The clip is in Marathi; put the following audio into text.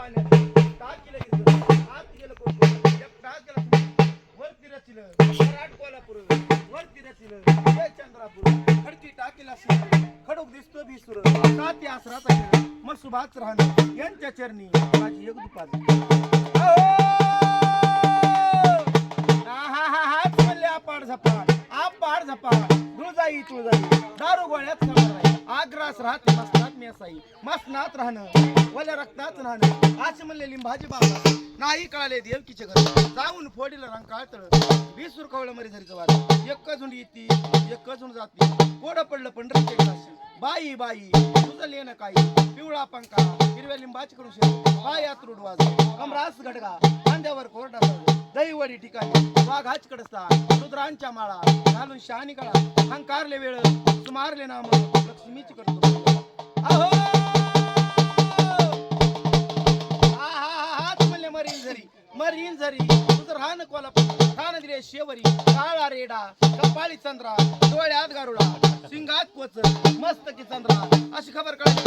पाण्यात टाकीला जय चंद्रापूर. खडूक दिसतो यांच्या चरणी माझी एक दुपार. हाच म्हणले पाड झपाड आपाड तुळजाई तुळजाई दारू गोळ्यात आग्रास राहते मी साई मसनात राहणं वल्या रक्तात राहणं. असे म्हणले लिंबाजी बाबा. नाही कळाले देवकीचे घर. जाऊन फोडील रंग काळतळ. वीस कवळ मरी झरीचं वाद एक झुंड येते एक झुंड जाते. कोड पडलं पंढरीचे बाई बाई तुझं लेणं काही पिवळा पंखा हिरव्या लिंबाची कडू शकतो पायात रुड वाज कमरास गडगा खांद्यावर कोरडा दहीवडी ठिकाणी वाघाच कडसा रुद्रांच्या माळा घालून शहाणी कळा. हंकारले वेळ सुमारले नाम. मीच करतो. अहो! हात म्हणले मरीन झरी मरीन झरी. तुझं राहणं कोल्हापूर राहण दिले शेवरी. काळा रेडा कपाळी चंद्रा डोळ्यात गारुडा. सिंगात कोच मस्तकी चंद्रा. अशी खबर कळली.